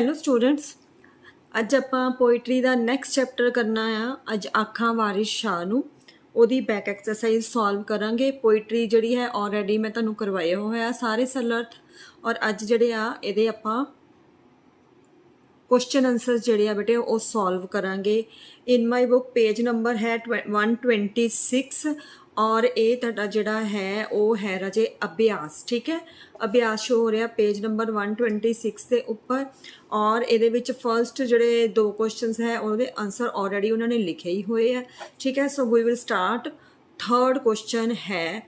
Hello students ਅੱਜ ਆਪਾਂ poetry ਦਾ next chapter ਕਰਨਾ ਆ। ਅੱਜ ਆਖਾਂ ਵਾਰਿਸ ਸ਼ਾਹ ਨੂੰ। ਉਹਦੀ ਬੈਕ ਐਕਸਰਸਾਈਜ਼ ਸੋਲਵ ਕਰਾਂਗੇ। ਪੋਇਟਰੀ ਜਿਹੜੀ ਹੈ ਆਲਰੇਡੀ ਮੈਂ ਤੁਹਾਨੂੰ ਕਰਵਾਇਆ ਹੋਇਆ ਸਾਰੇ ਸਰਲਰਥ ਔਰ ਅੱਜ ਜਿਹੜੇ ਆ, ਇਹਦੇ ਆਪਾਂ ਕੁਐਸਚਨ ਆਨਸਰਸ ਜਿਹੜੇ ਆ ਬੇਟੇ, ਉਹ ਸੋਲਵ ਕਰਾਂਗੇ। In my book page number ਹੈ 126 ਔਰ ਇਹ ਤੁਹਾਡਾ ਜਿਹੜਾ ਹੈ, ਉਹ ਹੈ ਰਾਜੇ ਅਭਿਆਸ, ਠੀਕ ਹੈ? ਅਭਿਆਸ ਸ਼ੋ ਹੋ ਰਿਹਾ ਪੇਜ ਨੰਬਰ 126 ਦੇ ਉੱਪਰ ਔਰ ਇਹਦੇ ਵਿੱਚ ਫਰਸਟ ਜਿਹੜੇ ਦੋ ਕੁਐਸਚਨਸ ਹੈ, ਉਹਦੇ ਆਨਸਰ ਆਲਰੇਡੀ ਉਹਨਾਂ ਨੇ ਲਿਖੇ ਹੀ ਹੋਏ ਆ, ਠੀਕ ਹੈ? So we will start third question ਹੈ,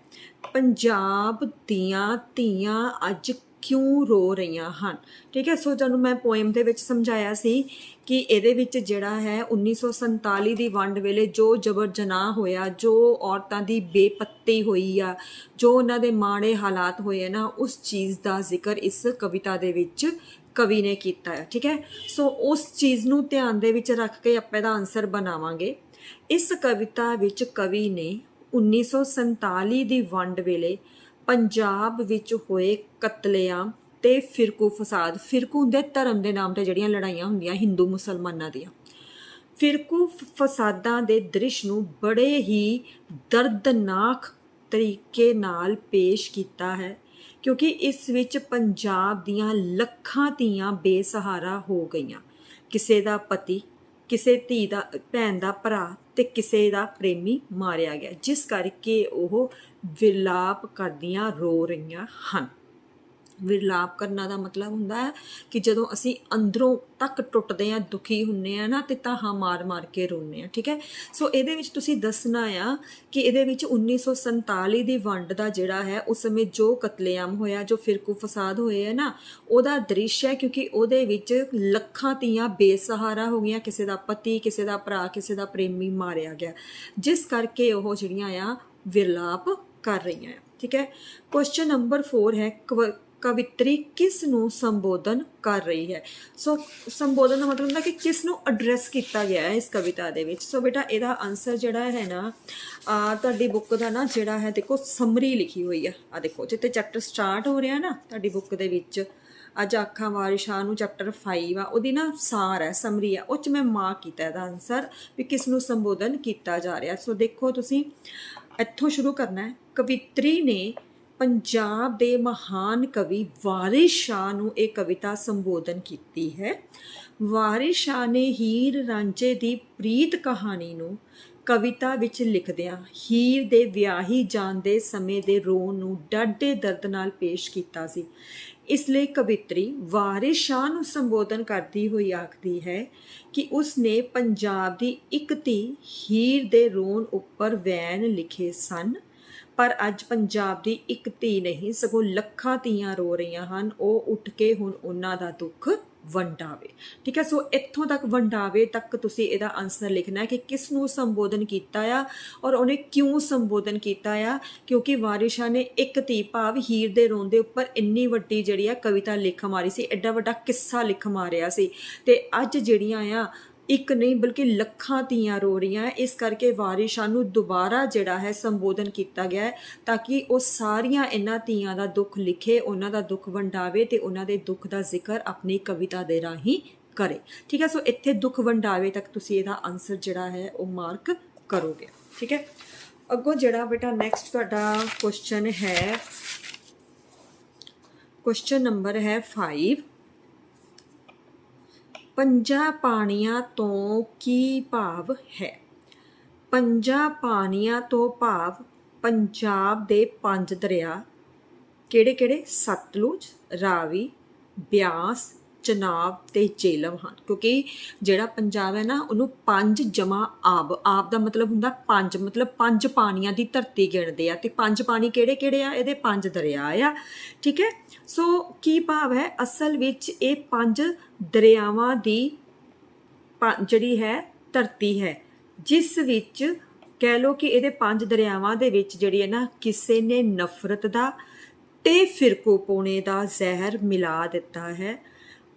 ਪੰਜਾਬ ਦੀਆਂ ਧੀਆਂ ਅੱਜ ਕਿਉਂ ਰੋ ਰਹੀਆਂ ਹਨ? ਠੀਕ ਹੈ, ਸੋ ਤੁਹਾਨੂੰ ਮੈਂ ਪੋਇਮ ਦੇ ਵਿੱਚ ਸਮਝਾਇਆ ਸੀ ਕਿ ਇਹਦੇ ਵਿੱਚ ਜਿਹੜਾ ਹੈ 1947 ਦੀ ਵੰਡ ਵੇਲੇ ਜੋ ਜਬਰ ਜਨਾਹ ਹੋਇਆ, ਜੋ ਔਰਤਾਂ ਦੀ ਬੇਪੱਤੀ ਹੋਈ ਆ, ਜੋ ਉਹਨਾਂ ਦੇ ਮਾੜੇ ਹਾਲਾਤ ਹੋਏ ਆ ਨਾ, ਉਸ ਚੀਜ਼ ਦਾ ਜ਼ਿਕਰ ਇਸ ਕਵਿਤਾ ਦੇ ਵਿੱਚ ਕਵੀ ਨੇ ਕੀਤਾ ਹੈ, ਠੀਕ ਹੈ? ਸੋ ਉਸ ਚੀਜ਼ ਨੂੰ ਧਿਆਨ ਦੇ ਵਿੱਚ ਰੱਖ ਕੇ ਆਪਾਂ ਇਹਦਾ ਆਨਸਰ ਬਣਾਵਾਂਗੇ। ਇਸ ਕਵਿਤਾ ਵਿੱਚ ਕਵੀ ਨੇ 1947 ਦੀ ਵੰਡ ਵੇਲੇ ਪੰਜਾਬ ਵਿੱਚ ਹੋਏ ਕਤਲੇਆਮ ਤੇ ਫਿਰਕੂ ਫਸਾਦ, ਫਿਰਕੂ ਹੁੰਦੇ ਧਰਮ ਦੇ ਨਾਮ ਤੇ ਜਿਹੜੀਆਂ ਲੜਾਈਆਂ ਹੁੰਦੀਆਂ ਹਿੰਦੂ ਮੁਸਲਮਾਨਾਂ ਦੀਆਂ। ਫਿਰਕੂ ਫਸਾਦਾਂ ਦੇ ਦ੍ਰਿਸ਼ ਨੂੰ ਬੜੇ ਹੀ ਦਰਦਨਾਕ ਤਰੀਕੇ ਨਾਲ ਪੇਸ਼ ਕੀਤਾ ਹੈ, ਕਿਉਂਕਿ ਇਸ ਵਿੱਚ ਪੰਜਾਬ ਦੀਆਂ ਲੱਖਾਂ ਧੀਆਂ ਬੇਸਹਾਰਾ ਹੋ ਗਈਆਂ। ਕਿਸੇ ਦਾ ਪਤੀ ਕਿਸੇ ਧੀ ਦਾ, ਭੈਣ ਦਾ ਭਰਾ ਤੇ ਕਿਸੇ ਦਾ ਪ੍ਰੇਮੀ ਮਾਰਿਆ ਗਿਆ, ਜਿਸ ਕਰਕੇ ਉਹ ਵਿਲਾਪ ਕਰਦੀਆਂ ਰੋ ਰਹੀਆਂ ਹਨ। ਵਿਰਲਾਪ ਕਰਨਾ ਦਾ ਮਤਲਬ ਹੁੰਦਾ ਹੈ ਕਿ ਜਦੋਂ ਅਸੀਂ ਅੰਦਰੋਂ ਤੱਕ ਟੁੱਟਦੇ ਆ ਦੁਖੀ ਹੁੰਨੇ ਆ ਨਾ, ਤੇ ਤਾਹਾਂ ਮਾਰ-ਮਾਰ ਕੇ ਰੋਨੇ ਆ ਠੀਕ ਹੈ? ਸੋ ਇਹਦੇ ਵਿੱਚ ਤੁਸੀਂ ਦੱਸਣਾ ਆ ਕਿ ਇਹਦੇ ਵਿੱਚ 1947 ਦੀ ਵੰਡ ਦਾ ਜਿਹੜਾ ਹੈ, ਉਸ ਸਮੇਂ ਜੋ ਕਤਲੇਆਮ ਹੋਇਆ, ਜੋ ਫਿਰਕੂ ਫਸਾਦ ਹੋਏ ਹੈ ਨਾ, ਉਹਦਾ ਦ੍ਰਿਸ਼ ਹੈ ਕਿਉਂਕਿ ਉਹਦੇ ਵਿੱਚ ਲੱਖਾਂ ਤੀਆਂ ਬੇਸਹਾਰਾ ਹੋ ਗਈਆਂ, ਕਿਸੇ ਦਾ ਪਤੀ, ਕਿਸੇ ਦਾ ਭਰਾ, ਕਿਸੇ ਦਾ ਪ੍ਰੇਮੀ ਮਾਰਿਆ ਗਿਆ। ਜਿਸ ਕਰਕੇ ਉਹ ਜਿਹੜੀਆਂ ਆ, ਵਿਰਲਾਪ ਕਰ ਰਹੀਆਂ ਆ, ਠੀਕ ਹੈ? ਕੁਐਸਚਨ ਨੰਬਰ 4 ਹੈ, ਕਵ- ਕਵਿਤਰੀ ਕਿਸ ਨੂੰ ਸੰਬੋਧਨ ਕਰ ਰਹੀ ਹੈ? ਸੋ ਸੰਬੋਧਨ ਦਾ ਮਤਲਬ ਹੁੰਦਾ ਕਿ ਕਿਸ ਨੂੰ ਐਡਰੈਸ ਕੀਤਾ ਗਿਆ ਹੈ ਇਸ ਕਵਿਤਾ ਦੇ ਵਿੱਚ? ਸੋ ਬੇਟਾ, ਇਹਦਾ ਆਨਸਰ ਜਿਹੜਾ ਹੈ ਨਾ ਤੁਹਾਡੀ ਬੁੱਕ ਦਾ ਨਾ ਜਿਹੜਾ ਹੈ, ਦੇਖੋ ਸਮਰੀ ਲਿਖੀ ਹੋਈ ਆ। ਆ ਦੇਖੋ ਜਿੱਤੇ ਚੈਪਟਰ ਸਟਾਰਟ ਹੋ ਰਿਹਾ ਨਾ, ਤੁਹਾਡੀ ਬੁੱਕ ਦੇ ਵਿੱਚ, ਅੱਜ ਆਖਾਂ ਵਾਰਿਸ਼ਾਂ ਨੂੰ ਚੈਪਟਰ 5 ਆ, ਉਹਦੀ ਨਾ ਸਾਰ ਹੈ ਸਮਰੀ ਆ, ਉਹ ਚ ਮੈਂ ਮਾਰਕ ਕੀਤਾ ਇਹਦਾ ਆਨਸਰ ਵੀ ਕਿਸ ਨੂੰ ਸੰਬੋਧਨ ਕੀਤਾ ਜਾ ਰਿਹਾ। ਸੋ ਦੇਖੋ ਤੁਸੀਂ, ਇੱਥੋਂ ਸ਼ੁਰੂ ਕਰਨਾ ਹੈ। ਕਵਿਤਰੀ ਨੇ ਪੰਜਾਬ ਦੇ ਮਹਾਨ ਕਵੀ ਵਾਰਿਸ ਸ਼ਾਹ ਨੂੰ ਇਹ ਕਵਿਤਾ ਸੰਬੋਧਨ ਕੀਤੀ ਹੈ। ਵਾਰਿਸ ਸ਼ਾਹ ਨੇ ਹੀਰ ਰਾਂਝੇ ਦੀ ਪ੍ਰੀਤ ਕਹਾਣੀ ਨੂੰ ਕਵਿਤਾ ਵਿੱਚ ਲਿਖਦਿਆਂ ਹੀਰ ਦੇ ਵਿਆਹੀ ਜਾਣ ਦੇ ਸਮੇਂ ਦੇ ਰੋਣ ਨੂੰ ਡਾਢੇ ਦਰਦ ਨਾਲ ਪੇਸ਼ ਕੀਤਾ ਸੀ। ਇਸ ਲਈ ਕਵਿਤਰੀ ਵਾਰਿਸ ਸ਼ਾਹ ਨੂੰ ਸੰਬੋਧਨ ਕਰਦੀ ਹੋਈ ਆਖਦੀ ਹੈ ਕਿ ਉਸ ਨੇ ਪੰਜਾਬ ਦੀ ਇੱਕ ਧੀ ਹੀਰ ਦੇ ਰੋਣ ਉੱਪਰ ਵੈਨ ਲਿਖੇ ਸਨ। ਪਰ ਅੱਜ ਪੰਜਾਬ ਦੀ ਇੱਕ ਧੀ ਨਹੀਂ, ਸਗੋਂ ਲੱਖਾਂ ਧੀਆਂ ਰੋ ਰਹੀਆਂ ਹਨ। ਉਹ ਉੱਠ ਕੇ ਹੁਣ ਉਹਨਾਂ ਦਾ ਦੁੱਖ ਵੰਡਾਵੇ। ਠੀਕ ਹੈ, ਸੋ ਇੱਥੋਂ ਤੱਕ ਵੰਡਾਵੇ ਤੱਕ ਤੁਸੀਂ ਇਹਦਾ ਆਨਸਰ ਲਿਖਣਾ ਹੈ ਕਿ ਕਿਸ ਨੂੰ ਸੰਬੋਧਨ ਕੀਤਾ ਆ ਔਰ ਉਹਨੇ ਕਿਉਂ ਸੰਬੋਧਨ ਕੀਤਾ ਆ? ਕਿਉਂਕਿ ਵਾਰਿਸ਼ਾ ਨੇ ਇੱਕ ਧੀ ਭਾਵ ਹੀਰ ਦੇ ਰੋਂਦੇ ਉੱਪਰ ਇੰਨੀ ਵੱਡੀ ਜਿਹੜੀ ਆ ਕਵਿਤਾ ਲਿਖ ਮਾਰੀ ਸੀ, ਐਡਾ ਵੱਡਾ ਕਿੱਸਾ ਲਿਖ ਮਾਰਿਆ ਸੀ। ਤੇ ਅੱਜ ਜਿਹੜੀਆਂ ਆ ਇੱਕ ਨਹੀਂ, ਬਲਕਿ ਲੱਖਾਂ ਧੀਆਂ ਰੋ ਰਹੀਆਂ। ਇਸ ਕਰਕੇ ਵਾਰਿਸ਼ਾਂ ਨੂੰ ਦੁਬਾਰਾ ਜਿਹੜਾ ਹੈ ਸੰਬੋਧਨ ਕੀਤਾ ਗਿਆ ਹੈ, ਤਾਂ ਕਿ ਉਹ ਸਾਰੀਆਂ ਇਹਨਾਂ ਧੀਆਂ ਦਾ ਦੁੱਖ ਲਿਖੇ, ਉਹਨਾਂ ਦਾ ਦੁੱਖ ਵੰਡਾਵੇ ਤੇ ਉਹਨਾਂ ਦੇ ਦੁੱਖ ਦਾ ਜ਼ਿਕਰ ਆਪਣੀ ਕਵਿਤਾ ਦੇ ਰਾਹੀਂ ਕਰੇ। ਠੀਕ ਹੈ, ਸੋ ਇੱਥੇ ਦੁੱਖ ਵੰਡਾਵੇ ਤੱਕ ਤੁਸੀਂ ਇਹਦਾ ਆਨਸਰ ਜਿਹੜਾ ਹੈ ਉਹ ਮਾਰਕ ਕਰੋਗੇ। ਠੀਕ ਹੈ? ਅੱਗੋਂ ਜਿਹੜਾ ਬੇਟਾ ਨੈਕਸਟ ਤੁਹਾਡਾ ਕੁਐਸਚਨ ਹੈ ਕੁਐਸਚਨ ਨੰਬਰ ਹੈ 5 ਪੰਜਾਂ ਪਾਣੀਆਂ ਤੋਂ ਕੀ ਭਾਵ ਹੈ? ਪੰਜਾਂ ਪਾਣੀਆਂ ਤੋਂ ਭਾਵ ਪੰਜਾਬ ਦੇ ਪੰਜ ਦਰਿਆ। ਕਿਹੜੇ ਕਿਹੜੇ ਸਤਲੁਜ, ਰਾਵੀ, ਬਿਆਸ ਚਨਾਬ ਤੇ ਜੇਲਮ ਹਨ। ਕਿਉਂਕਿ ਜਿਹੜਾ ਪੰਜਾਬ ਹੈ ਨਾ, ਉਹਨੂੰ ਪੰਜ ਜਮਾ ਆਬ ਆਬ ਦਾ ਮਤਲਬ ਹੁੰਦਾ ਪੰਜ, ਮਤਲਬ ਪੰਜ ਪਾਣੀਆਂ ਦੀ ਧਰਤੀ ਗਿਣਦੇ ਆ। ਤੇ ਪੰਜ ਪਾਣੀ ਕਿਹੜੇ ਕਿਹੜੇ ਆ? ਇਹਦੇ ਪੰਜ ਦਰਿਆ ਆ। ਠੀਕ ਹੈ? ਸੋ ਕੀ ਭਾਵ ਹੈ? ਅਸਲ ਵਿੱਚ ਇਹ ਪੰਜ ਦਰਿਆਵਾਂ ਦੀ ਪੰ- ਜਿਹੜੀ ਹੈ, ਧਰਤੀ ਹੈ। ਜਿਸ ਵਿੱਚ ਕਹਿ ਲੋ ਕਿ ਇਹਦੇ ਪੰਜ ਦਰਿਆਵਾਂ ਦੇ ਵਿੱਚ ਜਿਹੜੀ ਹੈ ਨਾ, ਕਿਸੇ ਨੇ ਨਫ਼ਰਤ ਦਾ ਤੇ ਫਿਰਕੋ ਪੋਣੇ ਦਾ ਜ਼ਹਿਰ ਮਿਲਾ ਦਿੱਤਾ ਹੈ।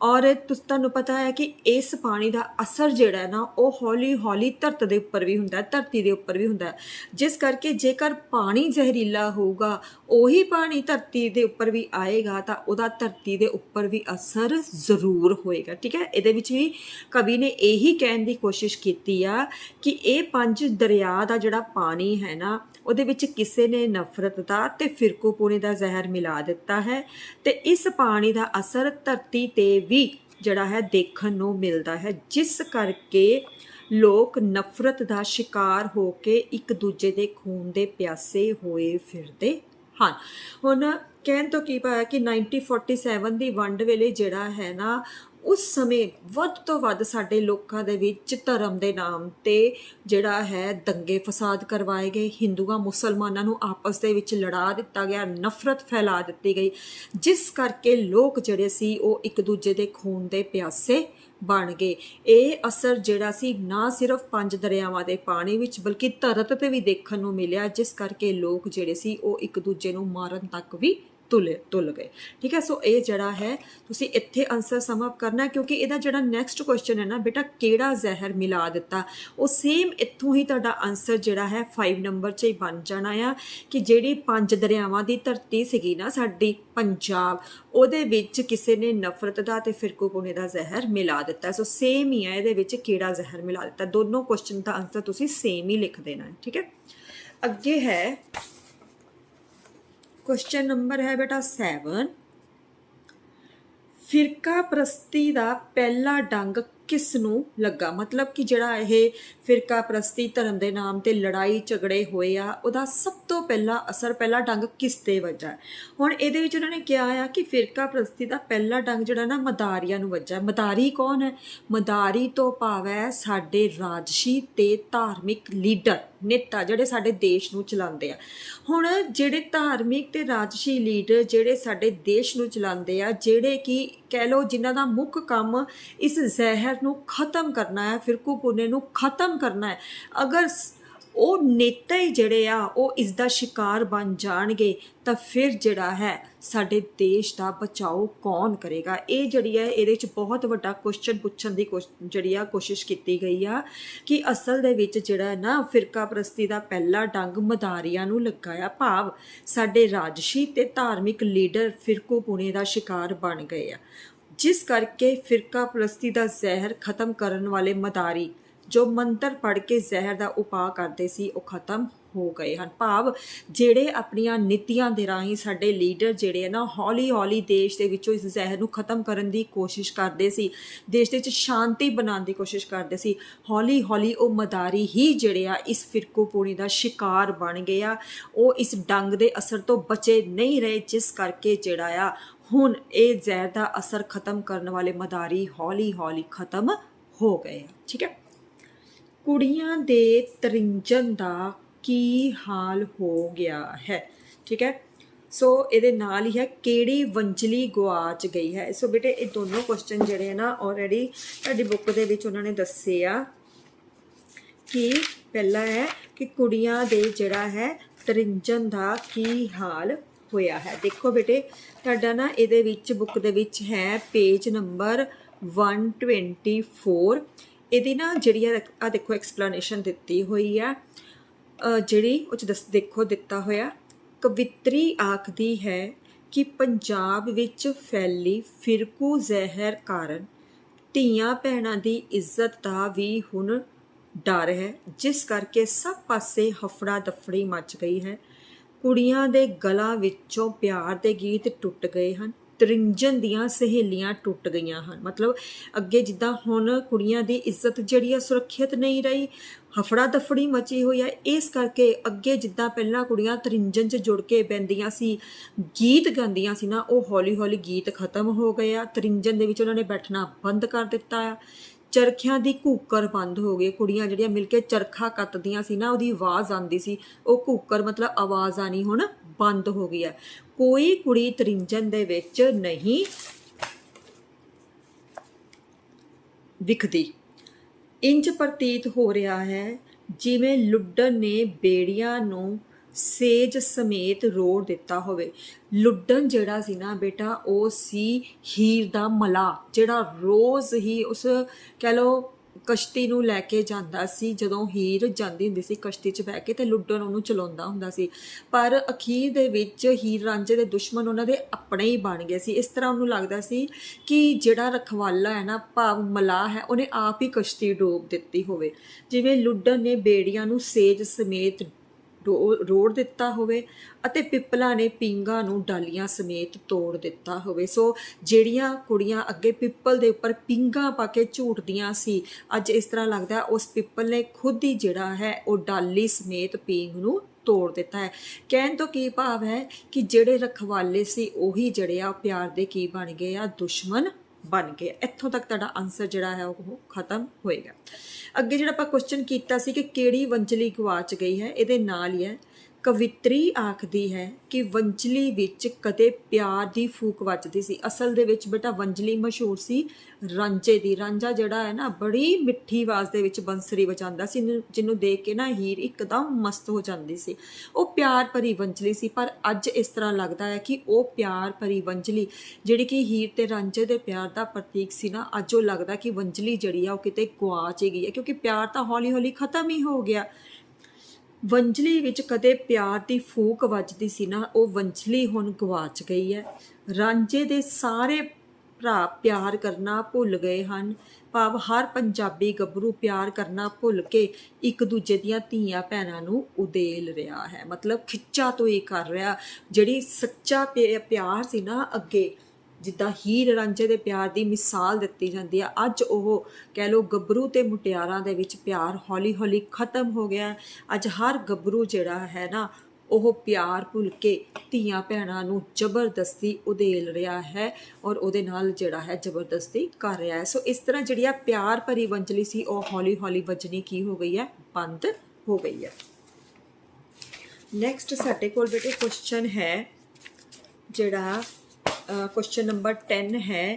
ਔਰ ਤੁਸ, ਤੁਹਾਨੂੰ ਪਤਾ ਹੈ ਕਿ ਇਸ ਪਾਣੀ ਦਾ ਅਸਰ ਜਿਹੜਾ ਹੈ ਨਾ, ਉਹ ਹੌਲੀ ਹੌਲੀ ਧਰਤ ਦੇ ਉੱਪਰ ਵੀ ਹੁੰਦਾ ਹੈ, ਧਰਤੀ ਦੇ ਉੱਪਰ ਵੀ ਹੁੰਦਾ ਹੈ। ਜਿਸ ਕਰਕੇ ਜੇਕਰ ਪਾਣੀ ਜ਼ਹਿਰੀਲਾ ਹੋਊਗਾ, ਉਹੀ ਪਾਣੀ ਧਰਤੀ ਦੇ ਉੱਪਰ ਵੀ ਆਏਗਾ, ਤਾਂ ਉਹਦਾ ਧਰਤੀ ਦੇ ਉੱਪਰ ਵੀ ਅਸਰ ਜ਼ਰੂਰ ਹੋਏਗਾ, ਠੀਕ ਹੈ? ਇਹਦੇ ਵਿੱਚ ਵੀ ਕਵੀ ਨੇ ਇਹੀ ਕਹਿਣ ਦੀ ਕੋਸ਼ਿਸ਼ ਕੀਤੀ ਆ ਕਿ ਇਹ ਪੰਜ ਦਰਿਆ ਦਾ ਜਿਹੜਾ ਪਾਣੀ ਹੈ ਨਾ ਉਹਦੇ ਵਿੱਚ ਕਿਸੇ ਨੇ ਨਫ਼ਰਤ ਦਾ ਤੇ ਫਿਰਕੂਪੂਣੇ ਦਾ ਜ਼ਹਿਰ ਮਿਲਾ ਦਿੱਤਾ ਹੈ ਤੇ ਇਸ ਪਾਣੀ ਦਾ ਅਸਰ ਧਰਤੀ ਤੇ ਵੀ ਜਿਹੜਾ ਹੈ ਦੇਖਣ ਨੂੰ ਮਿਲਦਾ ਹੈ, ਜਿਸ ਕਰਕੇ ਲੋਕ ਨਫ਼ਰਤ ਦਾ ਸ਼ਿਕਾਰ ਹੋ ਕੇ ਇੱਕ ਦੂਜੇ ਦੇ ਖੂਨ ਦੇ ਪਿਆਸੇ ਹੋਏ ਫਿਰਦੇ ਹਨ। ਹੁਣ ਕਹਿਣ ਤੋਂ ਕੀ ਪਾਇਆ ਕਿ 1947 ਦੀ ਵੰਡ ਵੇਲੇ ਜਿਹੜਾ ਹੈ ਨਾ ਉਸ ਸਮੇਂ ਵੱਧ ਤੋਂ ਵੱਧ ਸਾਡੇ ਲੋਕਾਂ ਦੇ ਵਿੱਚ ਧਰਮ ਦੇ ਨਾਮ ਤੇ ਜਿਹੜਾ ਹੈ ਦੰਗੇ ਫਸਾਦ ਕਰਵਾਏ ਗਏ, ਹਿੰਦੂਆਂ, ਮੁਸਲਮਾਨਾਂ ਨੂੰ ਆਪਸ ਦੇ ਵਿੱਚ ਲੜਾ ਦਿੱਤਾ ਗਿਆ, ਨਫ਼ਰਤ ਫੈਲਾ ਦਿੱਤੀ ਗਈ, ਜਿਸ ਕਰਕੇ ਲੋਕ ਜਿਹੜੇ ਸੀ ਉਹ ਇੱਕ ਦੂਜੇ ਦੇ ਖੂਨ ਦੇ ਪਿਆਸੇ ਬਣ ਗਏ। ਇਹ ਅਸਰ ਜਿਹੜਾ ਸੀ ਨਾ ਸਿਰਫ ਪੰਜ ਦਰਿਆਵਾਂ ਦੇ ਪਾਣੀ ਵਿੱਚ ਬਲਕਿ ਧਰਤ ਤੇ ਵੀ ਦੇਖਣ ਨੂੰ ਮਿਲਿਆ, ਜਿਸ ਕਰਕੇ ਲੋਕ ਜਿਹੜੇ ਸੀ ਉਹ ਇੱਕ ਦੂਜੇ ਨੂੰ ਮਾਰਨ ਤੱਕ ਵੀ ਤੁਲੇ ਤੁਲ ਗਏ। ਠੀਕ ਹੈ, ਸੋ ਇਹ ਜਿਹੜਾ ਹੈ, ਤੁਸੀਂ ਇੱਥੇ ਆਨਸਰ ਸਮ ਅਪ ਕਰਨਾ ਕਿਉਂਕਿ ਇਹਦਾ ਜਿਹੜਾ ਨੈਕਸਟ ਕੁਐਸਚਨ ਹੈ ਨਾ, ਬੇਟਾ ਕਿਹੜਾ ਜ਼ਹਿਰ ਮਿਲਾ ਦਿੱਤਾ? ਉਹ ਸੇਮ ਇੱਥੋਂ ਹੀ ਤੁਹਾਡਾ ਆਨਸਰ ਜਿਹੜਾ ਹੈ 5 ਨੰਬਰ 'ਚ ਹੀ ਬਣ ਜਾਣਾ ਆ ਕਿ ਜਿਹੜੀ ਪੰਜ ਦਰਿਆਵਾਂ ਦੀ ਧਰਤੀ ਸੀਗੀ ਨਾ ਸਾਡੀ ਪੰਜਾਬ, ਉਹਦੇ ਵਿੱਚ ਕਿਸੇ ਨੇ ਨਫ਼ਰਤ ਦਾ ਤੇ ਫਿਰਕੂਪੁਣੇ ਦਾ ਜ਼ਹਿਰ ਮਿਲਾ ਦਿੱਤਾ। ਸੋ ਸੇਮ ਹੀ ਹੈ ਇਹਦੇ ਵਿੱਚ ਕਿਹੜਾ ਜ਼ਹਿਰ ਮਿਲਾ ਦਿੱਤਾ? ਦੋਨੋਂ ਕੁਐਸਚਨ ਦਾ ਆਨਸਰ ਤੁਸੀਂ ਸੇਮ ਹੀ ਲਿਖ ਦੇਣਾ ਹੈ, ਠੀਕ ਹੈ? ਅੱਗੇ ਹੈ ਕੁਐਸਚਨ ਨੰਬਰ ਹੈ ਬੇਟਾ 7 ਫਿਰਕਾ ਪ੍ਰਸਤੀ ਦਾ ਪਹਿਲਾ ਡੰਗ ਕਿਸ ਨੂੰ ਲੱਗਾ? ਮਤਲਬ ਕਿ ਜਿਹੜਾ ਇਹ ਫਿਰਕਾ ਪ੍ਰਸਤੀ ਧਰਮ ਦੇ ਨਾਮ ਤੇ ਲੜਾਈ ਝਗੜੇ ਹੋਏ ਆ, ਉਹਦਾ ਸਭ ਤੋਂ ਪਹਿਲਾ ਅਸਰ, ਪਹਿਲਾ ਡੰਗ ਕਿਸ ਤੇ ਵੱਜਾ? ਹੁਣ ਇਹਦੇ ਵਿੱਚ ਉਹਨਾਂ ਨੇ ਕਿਹਾ ਆ ਕਿ ਫਿਰਕਾ ਪ੍ਰਸਤੀ ਦਾ ਪਹਿਲਾ ਡੰਗ ਜਿਹੜਾ ਨਾ ਮਦਾਰੀਆਂ ਨੂੰ ਵੱਜਾ। ਮਦਾਰੀ ਕੌਣ ਹੈ? ਮਦਾਰੀ ਤੋਂ ਭਾਵ ਹੈ ਸਾਡੇ ਰਾਜਸੀ ਤੇ ਧਾਰਮਿਕ ਲੀਡਰ। ਨੇਤਾ ਜਿਹੜੇ ਸਾਡੇ ਦੇਸ਼ ਨੂੰ ਚਲਾਉਂਦੇ ਆ। ਹੁਣ ਜਿਹੜੇ ਧਾਰਮਿਕ ਤੇ ਰਾਜਸੀ ਲੀਡਰ ਜਿਹੜੇ ਸਾਡੇ ਦੇਸ਼ ਨੂੰ ਚਲਾਉਂਦੇ ਆ, ਜਿਹੜੇ ਕਿ ਕਹਿ ਲਓ ਜਿਨ੍ਹਾਂ ਦਾ ਮੁੱਖ ਕੰਮ ਇਸ ਜ਼ਹਿਰ ਨੂੰ ਖਤਮ ਕਰਨਾ ਹੈ ਫਿਰਕੂਪੁਣੇ ਨੂੰ ਖਤਮ ਕਰਨਾ ਹੈ, ਅਗਰ ਉਹ ਨੇਤਾ ਹੀ ਜਿਹੜੇ ਆ, ਉਹ ਇਸ ਦਾ ਸ਼ਿਕਾਰ ਬਣ ਜਾਣਗੇ, ਤਾਂ ਫਿਰ ਜਿਹੜਾ ਹੈ ਸਾਡੇ ਦੇਸ਼ ਦਾ ਬਚਾਓ ਕੌਣ ਕਰੇਗਾ? ਇਹ ਜਿਹੜੀ ਹੈ, ਇਹਦੇ ਵਿੱਚ ਬਹੁਤ ਵੱਡਾ ਕੁਐਸਚਨ ਪੁੱਛਣ ਦੀ ਕੋਸ਼- ਜਿਹੜੀ ਆ ਕੋਸ਼ਿਸ਼ ਕੀਤੀ ਗਈ ਆ ਕਿ ਅਸਲ ਦੇ ਵਿੱਚ ਜਿਹੜਾ ਹੈ ਨਾ ਫਿਰਕਾ ਪ੍ਰਸਤੀ ਦਾ ਪਹਿਲਾ ਡੰਗ ਮਦਾਰੀਆਂ ਨੂੰ ਲੱਗਾ ਆ। ਭਾਵ ਸਾਡੇ ਰਾਜਸੀ ਤੇ ਧਾਰਮਿਕ ਲੀਡਰ ਫਿਰਕੂ ਪੁਣੇ ਦਾ ਸ਼ਿਕਾਰ ਬਣ ਗਏ ਆ। ਜਿਸ ਕਰਕੇ ਫਿਰਕਾ ਪ੍ਰਸਤੀ ਦਾ ਜ਼ਹਿਰ ਖਤਮ ਕਰਨ ਵਾਲੇ ਮਦਾਰੀ ਜੋ ਮੰਤਰ ਪੜ੍ਹ ਕੇ ਜ਼ਹਿਰ ਦਾ ਉਪਾਅ ਕਰਦੇ ਸੀ, ਉਹ ਖਤਮ ਹੋ ਗਏ ਹਨ। ਭਾਵ ਜਿਹੜੇ ਆਪਣੀਆਂ ਨੀਤੀਆਂ ਦੇ ਰਾਹੀਂ ਸਾਡੇ ਲੀਡਰ ਜਿਹੜੇ ਆ ਨਾ ਹੌਲੀ ਹੌਲੀ ਦੇਸ਼ ਦੇ ਵਿੱਚੋਂ ਇਸ ਜ਼ਹਿਰ ਨੂੰ ਖਤਮ ਕਰਨ ਦੀ ਕੋਸ਼ਿਸ਼ ਕਰਦੇ ਸੀ, ਦੇਸ਼ ਦੇ ਵਿੱਚ ਸ਼ਾਂਤੀ ਬਣਾਉਣ ਦੀ ਕੋਸ਼ਿਸ਼ ਕਰਦੇ ਸੀ ਹੌਲੀ ਹੌਲੀ ਉਹ ਮਦਾਰੀ ਹੀ ਜਿਹੜੇ ਆ, ਇਸ ਫਿਰਕੂ ਦਾ ਸ਼ਿਕਾਰ ਬਣ ਗਏ ਆ। ਉਹ ਇਸ ਡੰਗ ਦੇ ਅਸਰ ਤੋਂ ਬਚੇ ਨਹੀਂ ਰਹੇ, ਜਿਸ ਕਰਕੇ ਜਿਹੜਾ ਆ, ਹੁਣ ਇਹ ਜ਼ਹਿਰ ਦਾ ਅਸਰ ਖਤਮ ਕਰਨ ਵਾਲੇ ਮਦਾਰੀ ਹੌਲੀ ਹੌਲੀ ਖਤਮ ਹੋ ਗਏ ਆ। ਠੀਕ ਹੈ? ਕੁੜੀਆਂ ਦੇ ਤਰਿੰਜਨ ਦਾ ਕੀ ਹਾਲ ਹੋ ਗਿਆ ਹੈ? ਠੀਕ ਹੈ? ਸੋ ਇਹਦੇ ਨਾਲ ਹੀ ਹੈ, ਕਿਹੜੀ ਵੰਜਲੀ ਗਵਾਚ ਗਈ ਹੈ? ਸੋ ਬੇਟੇ, ਇਹ ਦੋਨੋਂ ਕੁਐਸਚਨ ਜਿਹੜੇ ਆ ਨਾ ਆਲਰੇਡੀ ਤੁਹਾਡੀ ਬੁੱਕ ਦੇ ਵਿੱਚ ਉਹਨਾਂ ਨੇ ਦੱਸੇ ਆ ਕਿ ਪਹਿਲਾ ਹੈ ਕਿ ਕੁੜੀਆਂ ਦੇ ਜਿਹੜਾ ਹੈ ਤਰਿੰਜਨ ਦਾ ਕੀ ਹਾਲ ਹੋਇਆ ਹੈ। ਦੇਖੋ ਬੇਟੇ, ਤੁਹਾਡਾ ਨਾ ਇਹਦੇ ਵਿੱਚ ਬੁੱਕ ਦੇ ਵਿੱਚ ਹੈ ਪੇਜ ਨੰਬਰ 124 ਇਹਦੀ ਨਾ ਜਿਹੜੀ ਆ ਦੇਖੋ ਐਕਸਪਲੇਨੇਸ਼ਨ ਦਿੱਤੀ ਹੋਈ ਆ। ਜਿਹੜੀ ਉਹ ਚ ਦੱਸ ਦੇਖੋ ਦਿੱਤਾ ਹੋਇਆ, ਕਵਿਤਰੀ ਆਖਦੀ ਹੈ ਕਿ ਪੰਜਾਬ ਵਿੱਚ ਫੈਲੀ ਫਿਰਕੂ ਜ਼ਹਿਰ ਕਾਰਨ ਧੀਆਂ ਭੈਣਾਂ ਦੀ ਇੱਜ਼ਤ ਦਾ ਵੀ ਹੁਣ ਡਰ ਹੈ, ਜਿਸ ਕਰਕੇ ਸਭ ਪਾਸੇ ਹਫੜਾ ਦਫੜੀ ਮਚ ਗਈ ਹੈ। ਕੁੜੀਆਂ ਦੇ ਗਲਾਂ ਵਿੱਚੋਂ ਪਿਆਰ ਦੇ ਗੀਤ ਟੁੱਟ ਗਏ ਹਨ। ਤ੍ਰਿੰਜਨ ਦੀਆਂ ਸਹੇਲੀਆਂ ਟੁੱਟ ਗਈਆਂ ਹਨ। ਮਤਲਬ ਅੱਗੇ ਜਿੱਦਾਂ ਹੁਣ ਕੁੜੀਆਂ ਦੀ ਇੱਜ਼ਤ ਜਿਹੜੀ ਆ ਸੁਰੱਖਿਅਤ ਨਹੀਂ ਰਹੀ ਹਫੜਾ ਦਫੜੀ ਮਚੀ ਹੋਈ ਹੈ ਇਸ ਕਰਕੇ ਅੱਗੇ ਜਿੱਦਾਂ ਪਹਿਲਾਂ ਕੁੜੀਆਂ ਤ੍ਰਿੰਜਨ 'ਚ ਜੁੜ ਕੇ ਬੈੰਦੀਆਂ ਸੀ, ਗੀਤ ਗਾਉਂਦੀਆਂ ਸੀ ਨਾ, ਉਹ ਹੌਲੀ ਹੌਲੀ ਗੀਤ ਖਤਮ ਹੋ ਗਏ ਆ। ਤ੍ਰਿੰਜਨ ਦੇ ਵਿੱਚ ਉਹਨਾਂ ਨੇ ਬੈਠਣਾ ਬੰਦ ਕਰ ਦਿੱਤਾ ਆ। ਚਰਖਿਆਂ ਦੀ ਘੂਕਰ ਬੰਦ ਹੋ ਗਈ। ਕੁੜੀਆਂ ਜਿਹੜੀਆਂ ਮਿਲ ਕੇ ਚਰਖਾ ਕੱਤਦੀਆਂ ਸੀ ਨਾ, ਉਹਦੀ ਆਵਾਜ਼ ਆਉਂਦੀ ਸੀ। ਉਹ ਘੂਕਰ ਮਤਲਬ ਆਵਾਜ਼ ਆਣੀ ਹੁਣ ਬੰਦ ਹੋ ਗਈ ਹੈ। ਕੋਈ ਕੁੜੀ ਤ੍ਰਿੰਜਨ ਦੇ ਵਿੱਚ ਨਹੀਂ ਵਿਖਦੀ। ਇੰਜ ਪ੍ਰਤੀਤ ਹੋ ਰਿਹਾ ਹੈ, ਜਿਵੇਂ ਲੁੱਡਨ ਨੇ ਬੇੜੀਆਂ ਨੂੰ ਸੇਜ ਸਮੇਤ ਰੋੜ ਦਿੱਤਾ ਹੋਵੇ। ਲੁੱਡਨ ਜਿਹੜਾ ਸੀ ਨਾ ਬੇਟਾ, ਉਹ ਸੀ ਹੀਰ ਦਾ ਮਲਾ, ਜਿਹੜਾ ਰੋਜ਼ ਹੀ ਉਸ ਕਹਿ ਲੋ ਕਸ਼ਤੀ ਨੂੰ ਲੈ ਕੇ ਜਾਂਦਾ ਸੀ, ਜਦੋਂ ਹੀਰ ਜਾਂਦੀ ਹੁੰਦੀ ਸੀ ਕਸ਼ਤੀ 'ਚ ਬਹਿ ਕੇ ਤੇ ਲੁੱਡਨ ਉਹਨੂੰ ਚਲਾਉਂਦਾ ਹੁੰਦਾ ਸੀ। ਪਰ ਅਖੀਰ ਦੇ ਵਿੱਚ ਹੀਰ ਰਾਂਝੇ ਦੇ ਦੁਸ਼ਮਣ ਉਹਨਾਂ ਦੇ ਆਪਣੇ ਹੀ ਬਣ ਗਏ ਸੀ। ਇਸ ਤਰ੍ਹਾਂ ਉਹਨੂੰ ਲੱਗਦਾ ਸੀ ਕਿ ਜਿਹੜਾ ਰਖਵਾਲਾ ਹੈ ਨਾ, ਭਾਵ ਮਲਾਹ ਹੈ, ਉਹਨੇ ਆਪ ਹੀ ਕਸ਼ਤੀ ਡੋਬ ਦਿੱਤੀ ਹੋਵੇ। ਜਿਵੇਂ ਲੁੱਡਨ ਨੇ ਬੇੜੀਆਂ ਨੂੰ ਸੇਜ ਸਮੇਤ ਰੋੜ ਦਿੱਤਾ ਹੋਵੇ ਅਤੇ ਪਿੱਪਲਾਂ ਨੇ ਪਿੰਗਾ ਨੂੰ ਡਾਲੀਆਂ ਸਮੇਤ ਤੋੜ ਦਿੱਤਾ ਹੋਵੇ। ਸੋ ਜਿਹੜੀਆਂ ਕੁੜੀਆਂ ਅੱਗੇ ਪਿੱਪਲ ਦੇ ਉੱਪਰ ਪਿੰਗਾ ਪਾ ਕੇ ਝੂਟਦੀਆਂ ਸੀ, ਅੱਜ ਇਸ ਤਰ੍ਹਾਂ ਲੱਗਦਾ ਉਸ ਪਿੱਪਲ ਨੇ ਖੁਦ ਹੀ ਜਿਹੜਾ ਹੈ ਉਹ ਡਾਲੀ ਸਮੇਤ ਪਿੰਗ ਨੂੰ ਤੋੜ ਦਿੱਤਾ ਹੈ। ਕਹਿਣ ਤੋਂ ਕੀ ਭਾਵ ਹੈ ਕਿ ਜਿਹੜੇ ਰਖਵਾਲੇ ਸੀ ਉਹੀ ਜਿਹੜੇ ਆ ਪਿਆਰ ਦੇ ਕੀ ਬਣ ਗਏ ਆ, ਦੁਸ਼ਮਣ ਬਣ ਗਏ ਇੱਥੋਂ ਤੱਕ ਤੁਹਾਡਾ ਆਨਸਰ ਜਿਹੜਾ ਹੈ ਉਹ ਖਤਮ ਹੋਏਗਾ। ਅੱਗੇ ਜਿਹੜਾ ਆਪਾਂ ਕੁਐਸਚਨ ਕੀਤਾ ਸੀ ਕਿ ਕਿਹੜੀ ਵੰਜਲੀ ਗਵਾਚ ਗਈ ਹੈ, ਇਹਦੇ ਨਾਲ ਹੀ ਹੈ। ਕਵਿਤਰੀ ਆਖਦੀ ਹੈ ਕਿ ਵੰਜਲੀ ਵਿੱਚ ਕਦੇ ਪਿਆਰ ਦੀ ਫੂਕ ਵੱਜਦੀ ਸੀ। ਅਸਲ ਦੇ ਵਿੱਚ ਬੇਟਾ ਵੰਜਲੀ ਮਸ਼ਹੂਰ ਸੀ ਰਾਂਝੇ ਦੀ। ਰਾਂਝਾ ਜਿਹੜਾ ਹੈ ਨਾ, ਬੜੀ ਮਿੱਠੀ ਆਵਾਜ਼ ਦੇ ਵਿੱਚ ਬੰਸਰੀ ਵਜਾਉਂਦਾ ਸੀ, ਜਿਹਨੂੰ- ਦੇਖ ਕੇ ਨਾ ਹੀਰ ਇੱਕਦਮ ਮਸਤ ਹੋ ਜਾਂਦੀ ਸੀ। ਉਹ ਪਿਆਰ ਭਰੀ ਵੰਜਲੀ ਸੀ, ਪਰ ਅੱਜ ਇਸ ਤਰ੍ਹਾਂ ਲੱਗਦਾ ਹੈ ਕਿ ਉਹ ਪਿਆਰ ਭਰੀ ਵੰਜਲੀ ਜਿਹੜੀ ਕਿ ਹੀਰ ਤੇ ਰਾਂਝੇ ਦੇ ਪਿਆਰ ਦਾ ਪ੍ਰਤੀਕ ਸੀ ਨਾ, ਅੱਜ ਉਹ ਲੱਗਦਾ ਕਿ ਵੰਜਲੀ ਜਿਹੜੀ ਆ ਉਹ ਕਿਤੇ ਗੁਆਚ ਹੀ ਗਈ ਹੈ, ਕਿਉਂਕਿ ਪਿਆਰ ਤਾਂ ਹੌਲੀ-ਹੌਲੀ ਖਤਮ ਹੀ ਹੋ ਗਿਆ। ਵੰਝਲੀ ਵਿੱਚ ਕਦੇ ਪਿਆਰ ਦੀ ਫੂਕ ਵੱਜਦੀ ਸੀ ਨਾ, ਉਹ ਵੰਝਲੀ ਹੁਣ ਗਵਾਚ ਗਈ ਹੈ। ਰਾਂਝੇ ਦੇ ਸਾਰੇ ਭਰਾ ਪਿਆਰ ਕਰਨਾ ਭੁੱਲ ਗਏ ਹਨ। ਭਾਵ ਹਰ ਪੰਜਾਬੀ ਗੱਭਰੂ ਪਿਆਰ ਕਰਨਾ ਭੁੱਲ ਕੇ ਇੱਕ ਦੂਜੇ ਦੀਆਂ ਧੀਆਂ ਭੈਣਾਂ ਨੂੰ ਉਦੇਲ ਰਿਹਾ ਹੈ। ਮਤਲਬ ਖਿੱਚਾ ਤੋਂ ਹੀ ਕਰ ਰਿਹਾ। ਜਿਹੜੀ ਸੱਚਾ ਪਿ- ਪਿਆਰ ਸੀ ਨਾ ਅੱਗੇ ਜਿੱਦਾਂ ਹੀਰ ਰਾਂਝੇ ਦੇ ਪਿਆਰ ਦੀ ਮਿਸਾਲ ਦਿੱਤੀ ਜਾਂਦੀ ਹੈ ਅੱਜ ਉਹ ਕਹਿ ਲੋ ਗੱਭਰੂ ਤੇ ਮੁਟਿਆਰਾਂ ਦੇ ਵਿੱਚ ਪਿਆਰ ਹੌਲੀ-ਹੌਲੀ ਖਤਮ ਹੋ ਗਿਆ। ਅੱਜ ਹਰ ਗੱਭਰੂ ਜਿਹੜਾ ਹੈ ਨਾ, ਉਹ ਪਿਆਰ ਭੁੱਲ ਕੇ ਧੀਆਂ ਭੈਣਾਂ ਨੂੰ ਜ਼ਬਰਦਸਤੀ ਉਦੇਲ ਰਿਹਾ ਹੈ ਔਰ ਉਹਦੇ ਨਾਲ ਜਿਹੜਾ ਹੈ ਜ਼ਬਰਦਸਤੀ ਕਰ ਰਿਹਾ ਹੈ। ਸੋ ਇਸ ਤਰ੍ਹਾਂ ਜਿਹੜੀ ਆ ਪਿਆਰ ਭਰੀ ਵੰਜਲੀ ਸੀ, ਉਹ ਹੌਲੀ-ਹੌਲੀ ਵੱਜਣੀ ਕੀ ਹੋ ਗਈ ਹੈ? ਬੰਦ ਹੋ ਗਈ ਹੈ। ਨੈਕਸਟ ਸਾਡੇ ਕੋਲ ਬੇਟੇ ਕੁਐਸਚਨ ਹੈ ਜਿਹੜਾ ਕੁਐਸਚਨ ਨੰਬਰ 10 ਹੈ,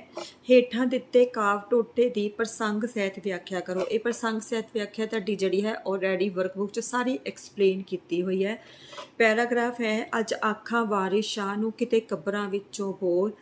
ਹੇਠਾਂ ਦਿੱਤੇ ਕਾਵ ਟੋਟੇ ਦੀ ਪ੍ਰਸੰਗ ਸਹਿਤ ਵਿਆਖਿਆ ਕਰੋ। ਇਹ ਪ੍ਰਸੰਗ ਸਹਿਤ ਵਿਆਖਿਆ ਤੁਹਾਡੀ ਜਿਹੜੀ ਹੈ ਆਲਰੇਡੀ ਵਰਕਬੁੱਕ 'ਚ ਸਾਰੀ ਐਕਸਪਲੇਨ ਕੀਤੀ ਹੋਈ ਹੈ। ਪੈਰਾਗ੍ਰਾਫ ਹੈ, ਅੱਜ ਆਖਾਂ ਵਾਰਿਸ ਸ਼ਾਹ ਨੂੰ ਕਿਤੇ ਕਬਰਾਂ ਵਿੱਚੋਂ ਬੋਲ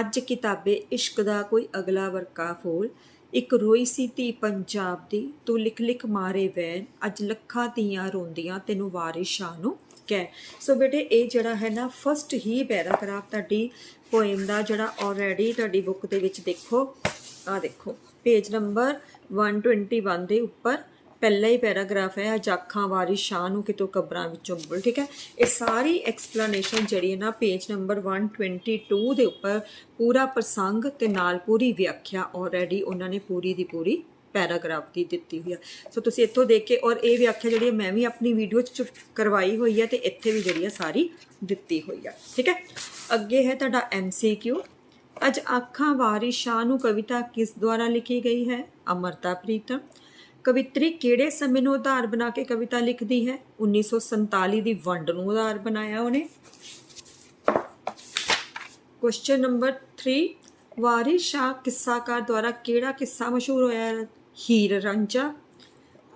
ਅੱਜ ਕਿਤਾਬੇ ਇਸ਼ਕ ਦਾ ਕੋਈ ਅਗਲਾ ਵਰਕਾ ਫੋਲ। ਇੱਕ ਰੋਈ ਸੀ ਧੀ ਪੰਜਾਬ ਦੀ, ਤੂੰ ਲਿਖ ਲਿਖ ਮਾਰੇ ਵੈਨ ਅੱਜ ਲੱਖਾਂ ਧੀਆਂ ਰੋਂਦੀਆਂ ਤੈਨੂੰ ਵਾਰਿਸ ਸ਼ਾਹ ਨੂੰ। ਹੈ। ਸੋ ਬੇਟੇ, ਇਹ ਜਿਹੜਾ ਹੈ ਨਾ ਫਸਟ ਹੀ ਪੈਰਾਗ੍ਰਾਫ ਤੁਹਾਡੀ ਪੋਇਮ ਦਾ ਜਿਹੜਾ ਆਲਰੇਡੀ ਤੁਹਾਡੀ ਬੁੱਕ ਦੇ ਵਿੱਚ ਦੇਖੋ। ਆ ਦੇਖੋ ਪੇਜ ਨੰਬਰ 121 ਦੇ ਉੱਪਰ ਪਹਿਲਾ ਹੀ ਪੈਰਾਗ੍ਰਾਫ ਹੈ ਜਾਖਾਂ ਵਾਰੀ ਸ਼ਾਹ ਨੂੰ ਕਿਤੋਂ ਕਬਰਾਂ ਵਿੱਚੋਂ ਬੁੱਲ ਠੀਕ ਹੈ। ਇਹ ਸਾਰੀ ਐਕਸਪਲੇਨੇਸ਼ਨ ਜਿਹੜੀ ਹੈ ਨਾ ਪੇਜ ਨੰਬਰ 122 ਦੇ ਉੱਪਰ ਪੂਰਾ ਪ੍ਰਸੰਗ ਤੇ ਨਾਲ ਪੂਰੀ ਵਿਆਖਿਆ ਆਲਰੇਡੀ ਉਹਨਾਂ ਨੇ ਪੂਰੀ ਦੀ ਪੂਰੀ ਪੈਰਾਗ੍ਰਾਫ ਦੀ ਦਿੱਤੀ ਹੋਈ ਆ। ਸੋ ਤੁਸੀਂ ਇੱਥੋਂ ਦੇਖ ਕੇ ਔਰ ਇਹ ਵਿਆਖਿਆ ਜਿਹੜੀ ਹੈ ਮੈਂ ਵੀ ਆਪਣੀ ਵੀਡੀਓ 'ਚ ਕਰਵਾਈ ਹੋਈ ਹੈ ਤੇ ਇੱਥੇ ਵੀ ਜਿਹੜੀ ਆ ਸਾਰੀ ਦਿੱਤੀ ਹੋਈ ਆ। ਠੀਕ ਹੈ? ਅੱਗੇ ਹੈ ਤੁਹਾਡਾ ਐਮਸੀਕਿਊ ਅੱਜ ਆਖਾਂ ਵਾਰਿਸ ਸ਼ਾਹ ਨੂੰ ਕਵਿਤਾ ਕਿਸ ਦੁਆਰਾ ਲਿਖੀ ਗਈ ਹੈ? ਅਮਰਤਾ ਪ੍ਰੀਤਮ। ਕਵਿਤਰੀ ਕਿਹੜੇ ਸਮੇਂ ਨੂੰ ਆਧਾਰ ਬਣਾ ਕੇ ਕਵਿਤਾ ਲਿਖਦੀ ਹੈ? 1947 ਦੀ ਵੰਡ ਨੂੰ ਆਧਾਰ ਬਣਾਇਆ ਉਹਨੇ। ਕੁਐਸਚਨ ਨੰਬਰ 3 ਵਾਰਿਸ ਸ਼ਾਹ ਕਿੱਸਾਕਾਰ ਦੁਆਰਾ ਕਿਹੜਾ ਕਿੱਸਾ ਮਸ਼ਹੂਰ ਹੋਇਆ? ਹੀਰ ਰਾਂਝਾ।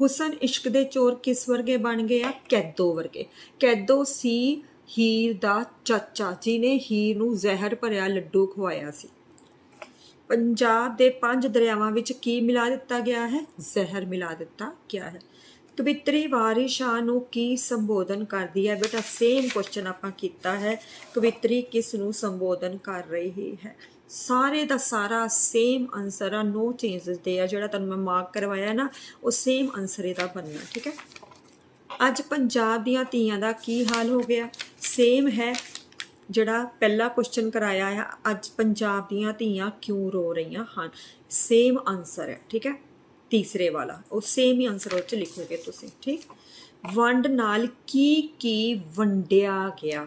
ਹੁਸਨ ਇਸ਼ਕ ਦੇ ਚੋਰ ਕਿਸ ਵਰਗੇ ਬਣ ਗਏ ਆ ਕੈਦੋ ਵਰਗੇ। ਕੈਦੋ ਸੀ ਹੀਰ ਦਾ ਚਾਚਾ, ਜਿਹਨੇ ਹੀਰ ਨੂੰ ਜ਼ਹਿਰ ਭਰਿਆ ਲੱਡੂ ਖਵਾਇਆ ਸੀ। ਪੰਜਾਬ ਦੇ ਪੰਜ ਦਰਿਆਵਾਂ ਵਿੱਚ ਕੀ ਮਿਲਾ ਦਿੱਤਾ ਗਿਆ ਹੈ? ਜ਼ਹਿਰ ਮਿਲਾ ਦਿੱਤਾ ਗਿਆ ਹੈ। ਕਵਿਤਰੀ ਵਾਰਿਸ ਸ਼ਾਹ ਨੂੰ ਕੀ ਸੰਬੋਧਨ ਕਰਦੀ ਹੈ? ਬੇਟਾ ਸੇਮ ਕੁਐਸਚਨ ਆਪਾਂ ਕੀਤਾ ਹੈ। ਕਵਿਤਰੀ ਕਿਸ ਨੂੰ ਸੰਬੋਧਨ ਕਰ ਰਹੀ ਹੈ? ਸਾਰੇ ਦਾ ਸਾਰਾ ਸੇਮ ਆਨਸਰ ਆ ਨੋ ਚੇਂਜਸ ਦੇ ਆ, ਜਿਹੜਾ ਤੁਹਾਨੂੰ ਮੈਂ ਮਾਰਕ ਕਰਵਾਇਆ ਨਾ, ਉਹ ਸੇਮ ਆਨਸਰ ਇਹਦਾ ਬਣਨਾ, ਠੀਕ ਹੈ? ਅੱਜ ਪੰਜਾਬ ਦੀਆਂ ਧੀਆਂ ਦਾ ਕੀ ਹਾਲ ਹੋ ਗਿਆ? ਸੇਮ ਹੈ ਜਿਹੜਾ ਪਹਿਲਾ ਕੁਐਸਚਨ ਕਰਾਇਆ ਆ, ਅੱਜ ਪੰਜਾਬ ਦੀਆਂ ਧੀਆਂ ਕਿਉਂ ਰੋ ਰਹੀਆਂ ਹਨ? ਸੇਮ ਆਨਸਰ ਹੈ, ਠੀਕ ਹੈ? ਤੀਸਰੇ ਵਾਲਾ, ਉਹ ਸੇਮ ਹੀ ਆਨਸਰ ਉਹ ਚ ਲਿਖੋਗੇ ਤੁਸੀਂ, ਠੀਕ? ਵੰਡ ਨਾਲ ਕੀ ਕੀ ਵੰਡਿਆ ਗਿਆ?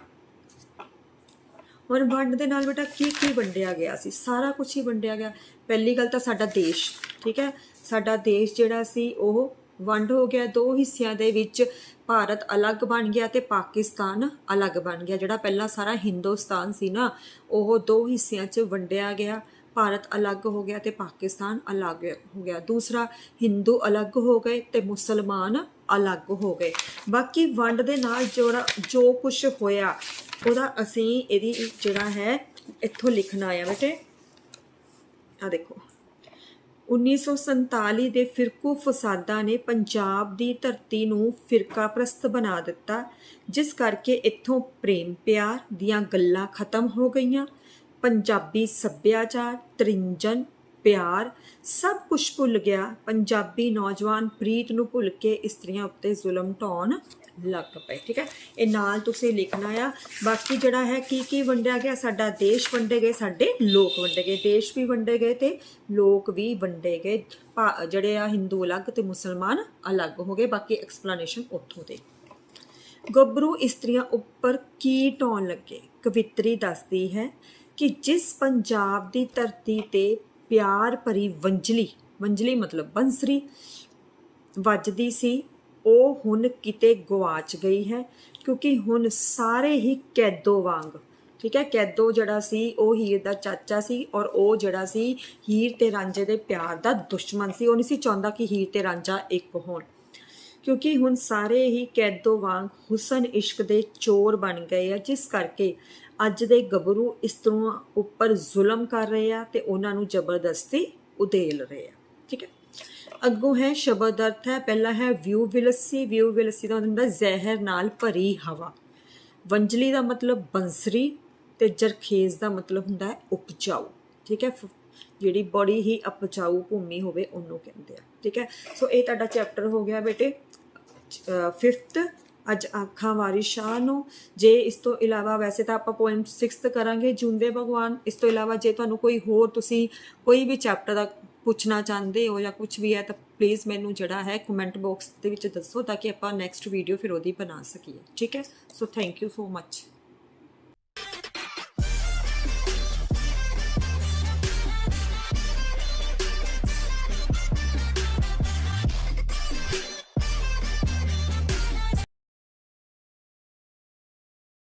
ਹੁਣ ਵੰਡ ਦੇ ਨਾਲ ਬੇਟਾ ਕੀ ਕੀ ਵੰਡਿਆ ਗਿਆ ਸੀ? ਸਾਰਾ ਕੁਝ ਹੀ ਵੰਡਿਆ ਗਿਆ। ਪਹਿਲੀ ਗੱਲ ਤਾਂ ਸਾਡਾ ਦੇਸ਼, ਠੀਕ ਹੈ? ਸਾਡਾ ਦੇਸ਼ ਜਿਹੜਾ ਸੀ, ਉਹ ਵੰਡ ਹੋ ਗਿਆ। ਦੋ ਹਿੱਸਿਆਂ ਦੇ ਵਿੱਚ ਭਾਰਤ ਅਲੱਗ ਬਣ ਗਿਆ ਤੇ ਪਾਕਿਸਤਾਨ ਅਲੱਗ ਬਣ ਗਿਆ। ਜਿਹੜਾ ਪਹਿਲਾਂ ਸਾਰਾ ਹਿੰਦੁਸਤਾਨ ਸੀ ਨਾ, ਉਹ ਦੋ ਹਿੱਸਿਆਂ 'ਚ ਵੰਡਿਆ ਗਿਆ। ਭਾਰਤ ਅਲੱਗ ਹੋ ਗਿਆ ਤੇ ਪਾਕਿਸਤਾਨ ਅਲੱਗ ਹੋ ਗਿਆ। ਦੂਸਰਾ, ਹਿੰਦੂ ਅਲੱਗ ਹੋ ਗਏ ਤੇ ਮੁਸਲਮਾਨ ਅਲੱਗ ਹੋ ਗਏ। ਬਾਕੀ ਵੰਡ ਦੇ ਨਾਲ ਜਿਹੜਾ ਜੋ ਕੁਝ ਹੋਇਆ ਉਹਦਾ ਅਸੀਂ ਇਹਦੀ ਜਿਹੜਾ ਹੈ, ਇੱਥੋਂ ਲਿਖਣਾ ਆ ਬੇਟੇ। ਆ ਦੇਖੋ। 1947 ਦੇ ਫਿਰਕੂ ਫਸਾਦਾਂ ਨੇ ਪੰਜਾਬ ਦੀ ਧਰਤੀ ਨੂੰ ਫਿਰਕਾ ਪ੍ਰਸਤ ਬਣਾ ਦਿੱਤਾ, ਜਿਸ ਕਰਕੇ ਇੱਥੋਂ ਪ੍ਰੇਮ ਪਿਆਰ ਦੀਆਂ ਗੱਲਾਂ ਖਤਮ ਹੋ ਗਈਆਂ। ਪੰਜਾਬੀ ਸੱਭਿਆਚਾਰ, ਤ੍ਰਿੰਜਨ, ਪਿਆਰ ਸਭ ਕੁਝ ਭੁੱਲ ਗਿਆ। ਪੰਜਾਬੀ ਨੌਜਵਾਨ ਪ੍ਰੀਤ ਨੂੰ ਭੁੱਲ ਕੇ ਇਸਤਰੀਆਂ ਉੱਤੇ ਜ਼ੁਲਮ ਢਾਉਣ ਲੱਗ ਪਏ, ਠੀਕ ਹੈ? ਇਹ ਨਾਲ ਤੁਸੀਂ ਲਿਖਣਾ ਆ। ਬਾਕੀ ਜਿਹੜਾ ਹੈ, ਕੀ ਕੀ ਵੰਡਿਆ ਗਿਆ? ਸਾਡਾ ਦੇਸ਼ ਵੰਡੇ ਗਏ, ਸਾਡੇ ਲੋਕ ਵੰਡੇ ਗਏ, ਦੇਸ਼ ਵੀ ਵੰਡੇ ਗਏ ਤੇ ਲੋਕ ਵੀ ਵੰਡੇ ਗਏ। ਭਾ- ਜਿਹੜੇ ਆ ਹਿੰਦੂ ਅਲੱਗ ਤੇ ਮੁਸਲਮਾਨ ਅਲੱਗ ਹੋ ਗਏ। ਬਾਕੀ ਐਕਸਪਲੇਨੇਸ਼ਨ ਉੱਥੋਂ ਦੇ। ਗੱਭਰੂ ਇਸਤਰੀਆਂ ਉੱਪਰ ਕੀ ਢਾਉਣ ਲੱਗੇ? ਕਵਿਤਰੀ ਦੱਸਦੀ ਹੈ ਕਿ ਜਿਸ ਪੰਜਾਬ ਦੀ ਧਰਤੀ ਤੇ ਪਿਆਰ ਭਰੀ ਵੰਜਲੀ ਵੰਜਲੀ ਮਤਲਬ ਬੰਸਰੀ ਵੱਜਦੀ ਸੀ ਉਹ ਹੁਣ ਕਿਤੇ ਗਵਾਚ ਗਈ ਹੈ, ਕਿਉਂਕਿ ਹੁਣ ਸਾਰੇ ਹੀ ਕੈਦੋ ਵਾਂਗ। ਠੀਕ ਹੈ, ਕੈਦੋ ਜਿਹੜਾ ਸੀ, ਉਹ ਹੀਰ ਦਾ ਚਾਚਾ ਸੀ ਔਰ ਉਹ ਜਿਹੜਾ ਸੀ ਹੀਰ ਤੇ ਰਾਂਝੇ ਦੇ ਪਿਆਰ ਦਾ ਦੁਸ਼ਮਣ ਸੀ। ਉਹ ਨਹੀਂ ਸੀ ਚਾਹੁੰਦਾ ਕਿ ਹੀਰ ਤੇ ਰਾਂਝਾ ਇੱਕ ਹੋਣ। ਕਿਉਂਕਿ ਹੁਣ ਸਾਰੇ ਹੀ ਕੈਦੋ ਵਾਂਗ ਹੁਸਨ ਇਸ਼ਕ ਦੇ ਚੋਰ ਬਣ ਗਏ ਆ, ਜਿਸ ਕਰਕੇ ਅੱਜ ਦੇ ਗੱਭਰੂ ਇਸਤਰੀਆਂ ਉੱਪਰ ਜ਼ੁਲਮ ਕਰ ਰਹੇ ਆ ਤੇ ਉਹਨਾਂ ਨੂੰ ਜ਼ਬਰਦਸਤੀ ਉਦੇਲ ਰਹੇ ਆ। ਠੀਕ ਹੈ। ਅੱਗੋਂ ਹੈ ਸ਼ਬਦ ਅਰਥ ਹੈ, ਪਹਿਲਾ ਹੈ ਵਿਊ ਵਿਲਸੀ ਵਿਊ ਵਿਲਸੀ ਦਾ ਹੁੰਦਾ ਜ਼ਹਿਰ ਨਾਲ ਭਰੀ ਹਵਾ। ਵੰਜਲੀ ਦਾ ਮਤਲਬ ਬੰਸਰੀ ਤੇ ਜਰਖੇਜ਼ ਦਾ ਮਤਲਬ ਹੁੰਦਾ ਹੈ ਉਪਜਾਊ। ਠੀਕ ਹੈ, ਫ- ਜਿਹੜੀ ਬੜੀ ਹੀ ਉਪਜਾਊ ਭੂਮੀ ਹੋਵੇ ਉਹਨੂੰ ਕਹਿੰਦੇ ਆ। ਠੀਕ ਹੈ, ਸੋ ਇਹ ਤੁਹਾਡਾ ਚੈਪਟਰ ਹੋ ਗਿਆ ਬੇਟੇ। 5th ਅੱਜ ਆਖਾਂ ਵਾਰੀ ਸ਼ਾਹ ਨੂੰ। ਜੇ ਇਸ ਤੋਂ ਇਲਾਵਾ ਵੈਸੇ ਤਾਂ ਆਪਾਂ ਪੋਇਮ 6th ਕਰਾਂਗੇ ਜੁੰਦੇ ਭਗਵਾਨ। ਇਸ ਤੋਂ ਇਲਾਵਾ ਜੇ ਤੁਹਾਨੂੰ ਕੋਈ ਹੋਰ ਤੁਸੀਂ ਕੋਈ ਵੀ ਚੈਪਟਰ ਦਾ ਪੁੱਛਣਾ ਚਾਹੁੰਦੇ ਹੋ ਜਾਂ ਕੁਝ ਵੀ ਹੈ ਤਾਂ ਪਲੀਜ਼ ਮੈਨੂੰ ਜਿਹੜਾ ਹੈ ਕਮੈਂਟ ਬਾਕਸ ਦੇ ਵਿੱਚ ਦੱਸੋ ਤਾਂ ਕਿ ਆਪਾਂ ਨੈਕਸਟ ਵੀਡੀਓ ਫਿਰ ਉਹਦੀ ਬਣਾ ਸਕੀਏ। ਠੀਕ ਹੈ? So thank you so much